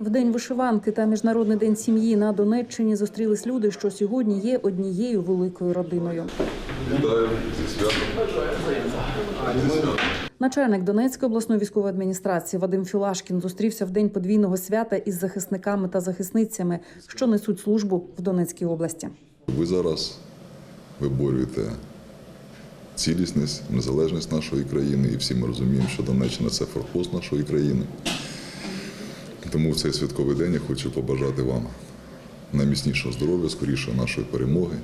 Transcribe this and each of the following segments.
В день вишиванки та міжнародний день сім'ї на Донеччині зустрілись люди, що сьогодні є однією великою родиною. Начальник Донецької обласної військової адміністрації Вадим Філашкін зустрівся в день подвійного свята із захисниками та захисницями, що несуть службу в Донецькій області. Ви зараз виборюєте цілісність, незалежність нашої країни, і всі ми розуміємо, що Донеччина це форпост нашої країни. Тому в цей святковий день я хочу побажати вам найміцнішого здоров'я, скорішої нашої перемоги,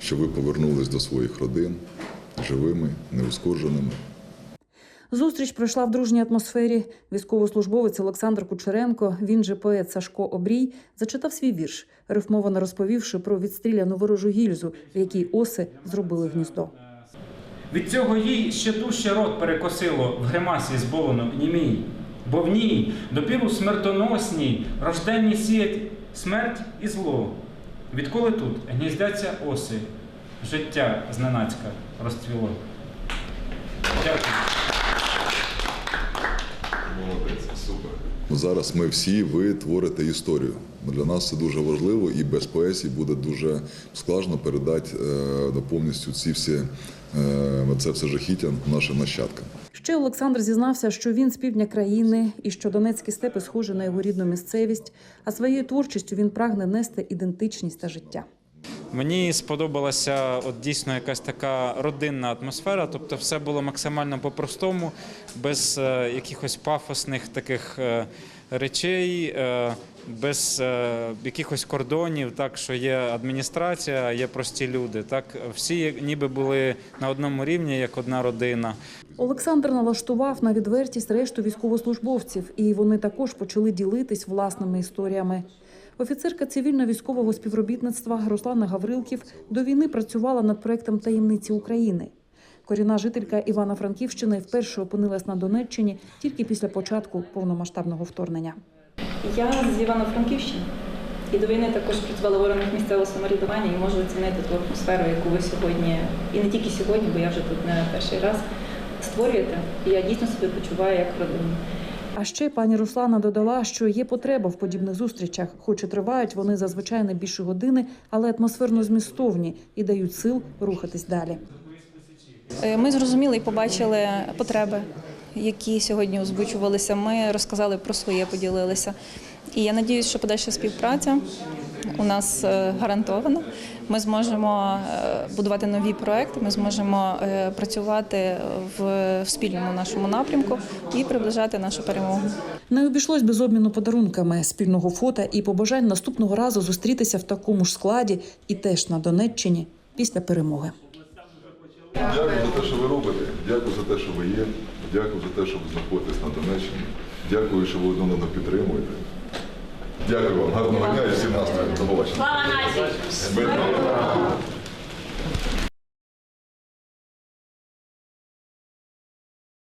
щоб ви повернулись до своїх родин живими, неускорженими. Зустріч пройшла в дружній атмосфері. Військовослужбовець Олександр Кучеренко, він же поет Сашко Обрій, зачитав свій вірш, рифмовано розповівши про відстріляну ворожу гільзу, в якій оси зробили гніздо. Від цього їй ще дужче рот перекосило в гримасі зболену німій. Бо в ній допіру смертоносній рожденні сіять смерть і зло. Відколи тут гніздяться оси, життя зненацька розцвіло. Дякую. Молодець, супер. Зараз ми всі ви творите історію. Для нас це дуже важливо, і без поезії буде дуже складно передати е, повністю ці всі е, це все жахіття нашим нащадкам. Ще Олександр зізнався, що він з півдня країни і що Донецькі степи схожі на його рідну місцевість, а своєю творчістю він прагне нести ідентичність та життя. Мені сподобалася от дійсно якась така родинна атмосфера, тобто все було максимально по-простому, без е, якихось пафосних таких е, речей, е, без якихось кордонів, так що є адміністрація, є прості люди. Так всі ніби були на одному рівні, як одна родина. Олександр налаштував на відвертість решту військовослужбовців, і вони також почали ділитись власними історіями. Офіцерка цивільно-військового співробітництва Руслана Гаврилків до війни працювала над проектом таємниці України. Корінна жителька Івано-Франківщини вперше опинилась на Донеччині тільки після початку повномасштабного вторгнення. Я з Івано-Франківщини. І до війни також працювала в органах місцевого самоврядування і можу оцінити ту атмосферу, яку ви сьогодні, і не тільки сьогодні, бо я вже тут не перший раз, створюєте. І я дійсно себе почуваю як родину. А ще пані Руслана додала, що є потреба в подібних зустрічах, хоч і тривають вони зазвичай не більше години, але атмосферно змістовні і дають сил рухатись далі. Е, Ми зрозуміли і побачили потреби, які сьогодні озвучувалися. Ми розказали про своє, поділилися. І я сподіваюся, що подальша співпраця у нас е, гарантована. Ми зможемо е, будувати нові проекти, ми зможемо е, працювати в спільному нашому напрямку і приближати нашу перемогу. Не обійшлось без обміну подарунками, спільного фото і побажань наступного разу зустрітися в такому ж складі і теж на Донеччині після перемоги. Дякую за те, що ви робите. Дякую за те, що ви є. Дякую за те, що ви знаходитесь на Донеччині. Дякую, що ви одне одного підтримуєте. Дякую вам, гарного дня і всім настрою. До побачення. Слава нації!